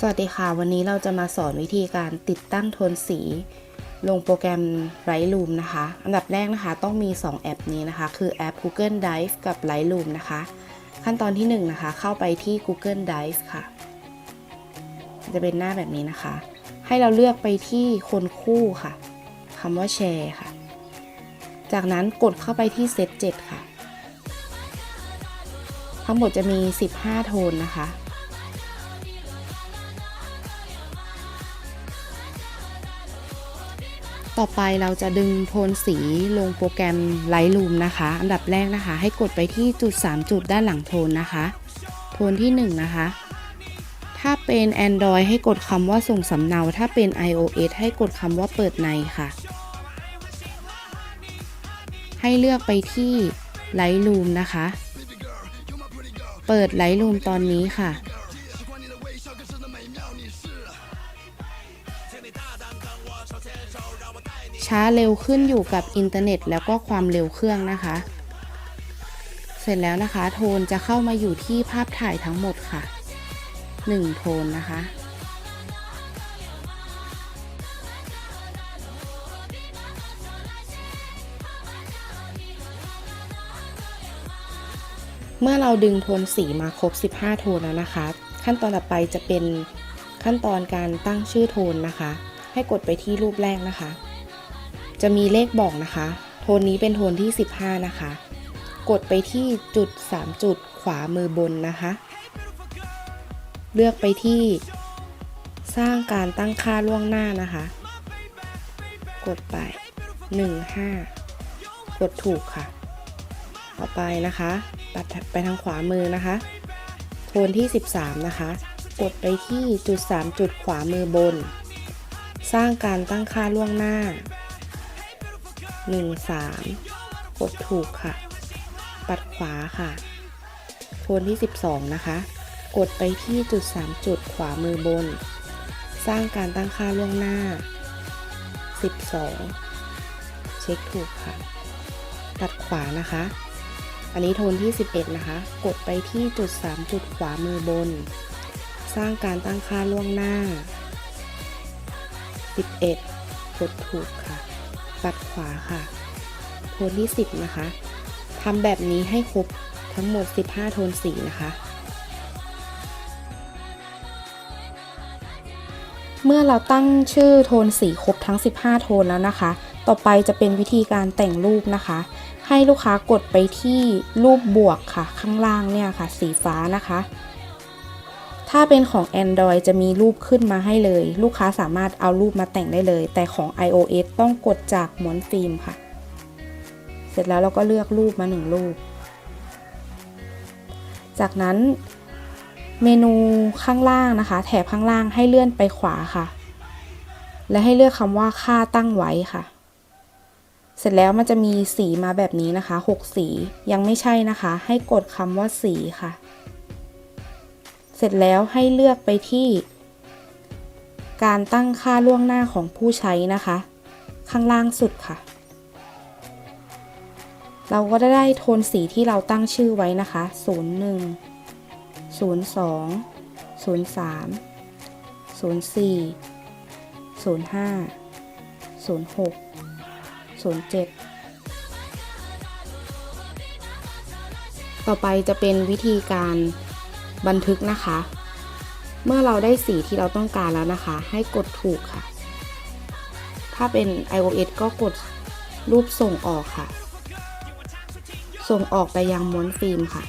สวัสดีค่ะ วันนี้เราจะมาสอนวิธีการติดตั้งโทนสี ลงโปรแกรม Lightroom นะคะ อันดับแรกนะคะต้องมี 2 แอปนี้นะคะ คือแอป Google Drive กับ Lightroom นะคะ ขั้นตอนที่ 1 นะคะ เข้าไปที่ Google Drive ค่ะ จะเป็นหน้าแบบนี้นะคะ ให้เราเลือกไปที่คนคู่ค่ะคำว่าแชร์ค่ะ จากนั้นกดเข้าไปที่เซต7ค่ะ ทั้งหมดจะมี 15 โทนนะคะ ต่อไปเราจะดึงโทนสีลงโปรแกรม Lightroom นะคะ อันดับแรกนะคะ ให้กดไปที่จุด 3 จุดด้านหลังโทนนะคะ โทนที่ 1 นะคะ ถ้าเป็น Android ให้กดคำว่าส่งสำเนา ถ้าเป็น iOS ให้กดคำว่าเปิดในค่ะ ให้เลือกไปที่ Lightroom นะคะ เปิด Lightroom ตอนนี้ค่ะ ช้าเร็วขึ้นอยู่กับอินเทอร์เน็ต แล้วก็ความเร็วเครื่องนะคะ เสร็จแล้วนะคะ โทนจะเข้ามาอยู่ที่ภาพถ่ายทั้งหมดค่ะ 1 โทนนะคะเมื่อเราดึงโทนสีมาครบ 15 โทนแล้วนะคะ ขั้นตอนต่อไปจะเป็นขั้นตอนการตั้งชื่อโทนนะคะ ให้กดไปที่รูปแรกนะคะ จะมีเลขบอกนะคะ โทนนี้เป็นโทนที่ 15 นะคะ กดไปที่จุด 3 จุดขวามือบนนะคะ เลือกไปที่สร้างการตั้งค่าล่วงหน้านะคะ กดไป 15 กดถูกค่ะ ต่อไปนะคะ ตัดไปทางขวามือนะคะ โทนที่ 13 นะคะ กดไปที่จุด 3 จุดขวามือบน สร้างการตั้งค่าล่วงหน้า 1 3 กดถูกค่ะ ปัดขวาค่ะโทนที่ 12 นะคะ กดไปที่จุด 3 จุดขวามือบน สร้างการตั้งค่าล่วงหน้า 12 เช็คถูกค่ะ ปัดขวานะคะ อันนี้โทนที่ 11 นะคะ กดไปที่จุด 3 จุดขวามือบน สร้างการตั้งค่าล่วงหน้า 11 กดถูกค่ะ ปัดขวาค่ะ โทนที่ 10 นะคะทำแบบนี้ให้ครบทั้งหมด 15 โทนสีนะคะ เมื่อเราตั้งชื่อโทนสีครบทั้ง 15 โทนแล้วนะคะ ต่อไปจะเป็นวิธีการแต่งรูปนะคะ ให้ลูกค้ากดไปที่รูปบวกค่ะ ข้างล่างเนี่ยค่ะ สีฟ้านะคะ ถ้าเป็นของ Android จะมีรูปขึ้นมาให้เลย ลูกค้าสามารถเอารูปมาแต่งได้เลย แต่ของ iOS ต้องกดจากม้วนฟิล์มค่ะ เสร็จแล้วเราก็เลือกรูปมาหนึ่งรูป จากนั้นเมนูข้างล่างนะคะ แถบข้างล่างให้เลื่อนไปขวาค่ะ และให้เลือกคำว่าค่าตั้งไว้ค่ะ เสร็จแล้วมันจะมีสีมาแบบนี้นะคะ 6 สียังไม่ใช่นะคะ ให้กดคำว่าสีค่ะ เสร็จแล้วให้เลือกไปที่ การตั้งค่าล่วงหน้าของผู้ใช้นะคะ ข้างล่างสุดค่ะ เราก็ได้โทนสีที่เราตั้งชื่อไว้นะคะ 01 02 03 04 05 06 07 ต่อไปจะเป็นวิธีการ บันทึกนะคะ เมื่อเราได้สีที่เราต้องการแล้วนะคะ ให้กดถูกค่ะ ถ้าเป็น iOS ก็กดรูปส่งออกค่ะ ส่งออกไปยังม้วนฟิล์มค่ะ